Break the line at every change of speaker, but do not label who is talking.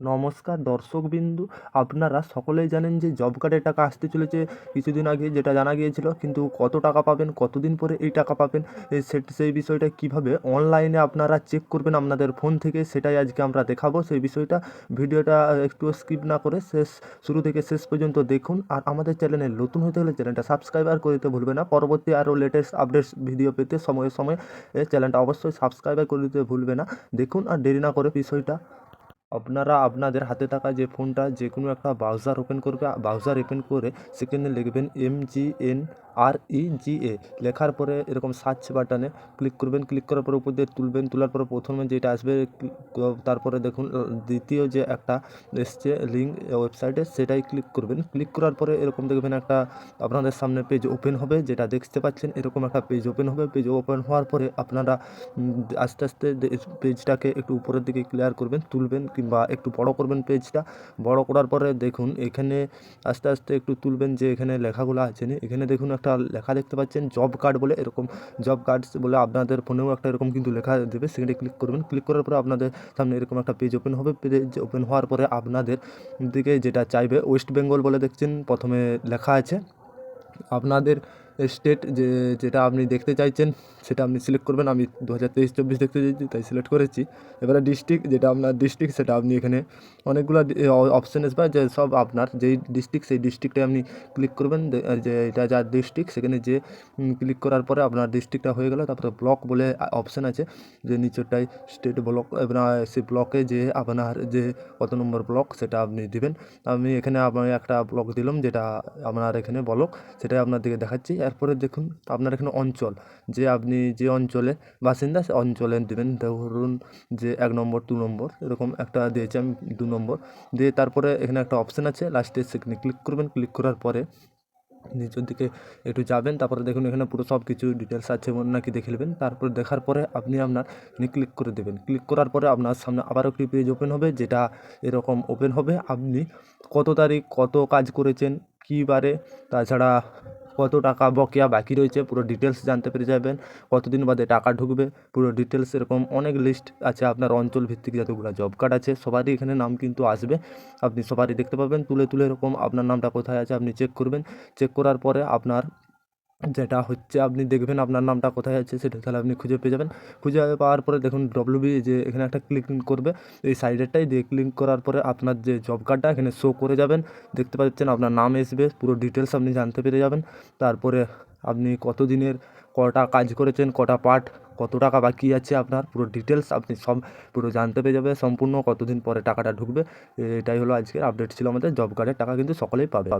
নমস্কার দর্শকবিন্দু আপনারা সকলেই জানেন যে জব কার্ডের টাকা আসতে চলেছে কিছুদিন আগে, যেটা জানা গিয়েছিল, কিন্তু কত টাকা পাবেন, কতদিন পরে এই টাকা পাবেন সেই বিষয়টা কীভাবে অনলাইনে আপনারা চেক করবেন আপনাদের ফোন থেকে, সেটাই আজকে আমরা দেখাবো। সেই বিষয়টা ভিডিওটা একটু স্কিপ না করে শেষ শুরু থেকে শেষ পর্যন্ত দেখুন। আর আমাদের চ্যানেলে নতুন হতে হলে চ্যানেলটা সাবস্ক্রাইব আর করে দিতে ভুলবে না। পরবর্তী আরও লেটেস্ট আপডেটস ভিডিও পেতে সময়ে সময়ে চ্যানেলটা অবশ্যই সাবস্ক্রাইব করে দিতে ভুলবে না। দেখুন আর দেরি না করে বিষয়টা। আপনারা আপনাদের হাতে থাকা যে ফোনটা যে কোনো একটা ব্রাউজার ওপেন করবে ব্রাউজার ওপেন করে সেখানে লিখবেন এম জি এন আর ই জি এ লেখার পরে এরকম সার্চ বাটনে ক্লিক করবেন ক্লিক করার পরে উপর দিয়ে তুলবেন, তোলার পরে প্রথমে যেটা আসবে, তারপরে দেখুন দ্বিতীয় যে একটা এসছে লিঙ্ক ওয়েবসাইটে সেটাই ক্লিক করবেন। ক্লিক করার পরে এরকম দেখবেন একটা আপনাদের সামনে পেজ ওপেন হবে, যেটা দেখতে পাচ্ছেন, এরকম একটা পেজ ওপেন হবে। পেজ ওপেন হওয়ার পরে আপনারা আস্তে আস্তে পেজটাকে একটু উপরের দিকে ক্লিয়ার করবেন, তুলবেন, কিংবা একটু বড় করবেন পেজটা বড় করার পরে দেখুন, এখানে আস্তে আস্তে একটু তুলবেন যে এখানে লেখাগুলো আছে এখানে দেখুন একটা লেখা দেখতে পাচ্ছেন জব কার্ড বলে এরকম জব কার্ডস বলে আপনাদের ফোনেও একটা এরকম কিন্তু লেখা দেবে, সেখানে ক্লিক করবেন ক্লিক করার পরে আপনাদের সামনে এরকম একটা পেজ ওপেন হবে পেজ ওপেন হওয়ার পরে আপনাদের দিকে যেটা চাইবে ওয়েস্ট বেঙ্গল বলে দেখছেন, প্রথমে লেখা আছে, আপনাদের স্টেট যে, যেটা আপনি দেখতে চাইছেন, সেটা আপনি সিলেক্ট করবেন। আমি দু হাজার তেইশ চব্বিশ দেখতে চাইছি, তাই সিলেক্ট করেছি। এবারে ডিস্ট্রিক্ট যেটা আপনার ডিস্ট্রিক্ট সেটা আপনি এখানে অনেকগুলো অপশান আসবে যে সব আপনার যেই ডিস্ট্রিক্ট সেই ডিস্ট্রিক্টে আপনি ক্লিক করবেন। যে এটা যার ডিস্ট্রিক্ট সেখানে যে ক্লিক করার পরে আপনার ডিস্ট্রিক্টটা হয়ে গেল। তারপরে ব্লক বলে অপশান আছে, যে নিচেরটায় স্টেট ব্লক আপনার সেই ব্লকে যে আপনার যে কত নম্বর ব্লক সেটা আপনি দিবেন। আমি এখানে আমি একটা ব্লক দিলাম, যেটা আপনার এখানে ব্লক সেটাই আপনার দিকে দেখাচ্ছি। এরপরে দেখুন আপনার এখানে অঞ্চল। যে আপনি যে অঞ্চলে বাসিন্দা, সে অঞ্চলে দেবেন। ধরুন যে এক নম্বর, দু নম্বর, এরকম একটা দিয়েছি আমি, দু নম্বর। দিয়ে তারপরে এখানে একটা অপশান আছে লাস্টে সেখানে ক্লিক করবেন। ক্লিক করার পরে নিচের দিকে একটু যাবেন। তারপরে দেখুন, এখানে পুরো সব কিছু ডিটেলস আছে নাকি দেখে নেবেন। তারপর দেখার পরে আপনি আপনার ক্লিক করে দেবেন। ক্লিক করার পরে আপনার সামনে আবার একটি পেজ ওপেন হবে, যেটা এরকম ওপেন হবে। আপনি কত তারিখ, কত কাজ করেছেন, কী বারে, তাছাড়া কত টাকা বকেয়া বাকি রয়েছে, পুরো ডিটেলস জানতে পেরে যাবেন। কতদিন বাদে টাকা ঢুকবে, পুরো ডিটেলস এরকম অনেক লিস্ট আছে আপনার অঞ্চল ভিত্তিক যতগুলো জব কার্ড আছে, সবারই এখানে নাম কিন্তু আসবে। আপনি সবারই দেখতে পাবেন, তুলে তুলে এরকম আপনার নামটা কোথায় আছে, আপনি চেক করবেন। চেক করার পরে আপনার যেটা হচ্ছে আপনি দেখবেন আপনার নামটা কোথায় আছে সেটা তাহলে আপনি খুঁজে পেয়ে যাবেন। খুঁজে পাওয়ার পরে দেখুন ডব্লিউবি যে এখানে একটা ক্লিক করবে, এই সাইডেরটাই দিয়ে ক্লিক করার পরে আপনার যে জব কার্ডটা এখানে শো করে যাবেন। দেখতে পাচ্ছেন আপনার নাম আসবে পুরো ডিটেলস আপনি জানতে পেরে যাবেন। তারপরে আপনি কত দিনের, কটা কাজ করেছেন, কটা পার্ট কত টাকা বাকি আছে আপনার, পুরো ডিটেলস আপনি সব পুরো জানতে পেরে যাবে, সম্পূর্ণ কতদিন পরে টাকাটা ঢুকবে। এটাই হলো আজকের আপডেট ছিল আমাদের জব কার্ডের টাকা কিন্তু সকলেই পাবে।